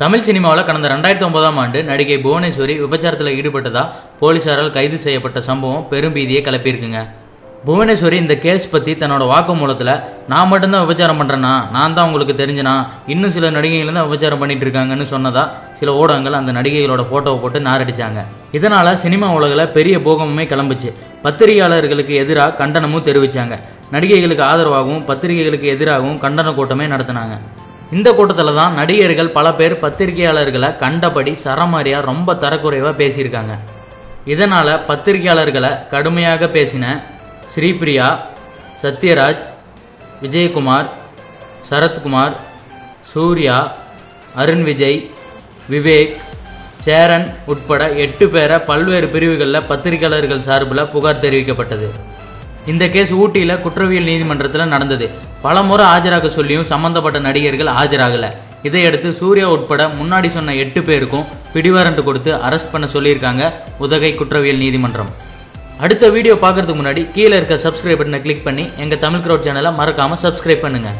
தமிழ் சினிமாவில் கடந்த ரெண்டாயிரத்தி ஒன்பதாம் ஆண்டு நடிகை புவனேஸ்வரி விபச்சாரத்தில் ஈடுபட்டதா போலீசாரால் கைது செய்யப்பட்ட சம்பவம் பெரும் பீதியை கிளப்பியிருக்குங்க. புவனேஸ்வரி இந்த கேஸ் பற்றி தன்னோட வாக்குமூலத்தில் நான் மட்டும்தான் விபச்சாரம் பண்ணுறேன்னா நான் தான் உங்களுக்கு தெரிஞ்சனா இன்னும் சில நடிகைகள் தான் விபச்சாரம் பண்ணிட்டு இருக்காங்கன்னு சொன்னதா சில ஊடகங்கள் அந்த நடிகைகளோட ஃபோட்டோவை போட்டு நாரடிச்சாங்க. இதனால சினிமா உலகில் பெரிய போகமுமே கிளம்புச்சு. பத்திரிகையாளர்களுக்கு எதிராக கண்டனமும் தெரிவிச்சாங்க. நடிகைகளுக்கு ஆதரவாகவும் பத்திரிகைகளுக்கு எதிராகவும் கண்டன கூட்டமே நடத்தினாங்க. இந்த கூட்டத்தில் தான் நடிகர்கள் பல பேர் பத்திரிகையாளர்களை கண்டபடி சரமாரியா ரொம்ப தரக்குறைவாக பேசியிருக்காங்க. இதனால பத்திரிகையாளர்களை கடுமையாக பேசின ஸ்ரீபிரியா சத்யராஜ் விஜயகுமார் சரத்குமார் சூர்யா அருண் விஜய் விவேக் சேரன் உட்பட எட்டு பேரை பல்வேறு பிரிவுகளில் பத்திரிகையாளர்கள் சார்பில் புகார் தெரிவிக்கப்பட்டது. இந்த கேஸ் ஊட்டியில் குற்றவியல் நீதிமன்றத்தில் நடந்தது. பல முறை ஆஜராக சொல்லியும் சம்பந்தப்பட்ட நடிகர்கள் ஆஜராகல. இதையடுத்து சூர்யா உட்பட முன்னாடி சொன்ன எட்டு பேருக்கும் பிடிவாரண்ட் கொடுத்து அரெஸ்ட் பண்ண சொல்லியிருக்காங்க உதகை குற்றவியல் நீதிமன்றம். அடுத்த வீடியோ பார்க்கறதுக்கு முன்னாடி கீழே இருக்க சப்ஸ்கிரைப் பட்டனை கிளிக் பண்ணி எங்கள் தமிழ் க்ரௌட் சேனலை மறக்காமல் சப்ஸ்கிரைப் பண்ணுங்கள்